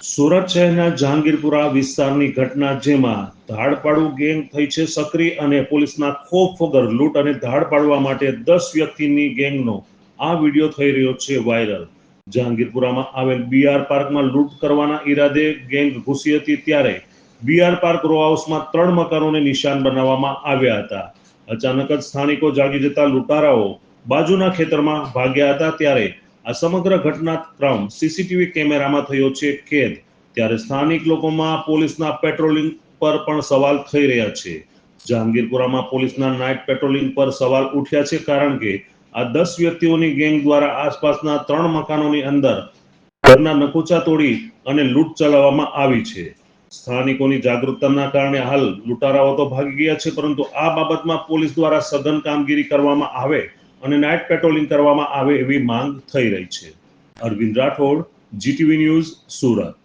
સુરત શહેરના જહાંગીરપુરા વિસ્તારની ઘટના જેમાં ધાડપાડુ ગેંગ થઈ છે સક્રિય અને પોલીસના ખોફ વગર લૂંટ અને ધાડ પાડવા માટે દસ વ્યક્તિની ગેંગનો આ વીડિયો થઈ રહ્યો છે વાયરલ. જહાંગીરપુરામાં આવેલ બીઆર પાર્કમાં લૂંટ કરવાના ઈરાદે ગેંગ ઘૂસી હતી ત્યારે બીઆર પાર્ક રો હાઉસમાં ત્રણ મકાનોને નિશાન બનાવવામાં આવ્યા હતા. અચાનક જ સ્થાનિકો જાગી જતા લૂંટારાઓ બાજુના ખેતરમાં ભાગ્યા હતા ત્યારે આ સમગ્ર ઘટનાક્રમ સીસીટીવી કેમેરામાં થયો છે કેદ. ત્યારે સ્થાનિક લોકોમાં પોલીસના પેટ્રોલિંગ પર પણ સવાલ થઈ રહ્યા છે. જહાંગીરપુરામાં પોલીસના નાઇટ પેટ્રોલિંગ પર સવાલ ઉઠ્યા છે કારણ કે આ દસ વ્યક્તિઓની ગેંગ દ્વારા આસપાસના ત્રણ મકાનોની અંદર ઘરના નકુચા તોડી અને લૂંટ ચલાવવામાં આવી છે. સ્થાનિકોની જાગૃતતાના કારણે હાલ લૂંટારાઓ તો ભાગી ગયા છે, પરંતુ આ બાબતમાં પોલીસ દ્વારા સઘન કામગીરી કરવામાં આવે અને નાઇટ પેટ્રોલિંગ કરવામાં આવે એવી માંગ થઈ રહી છે. Arvind Rathod GTV news Surat.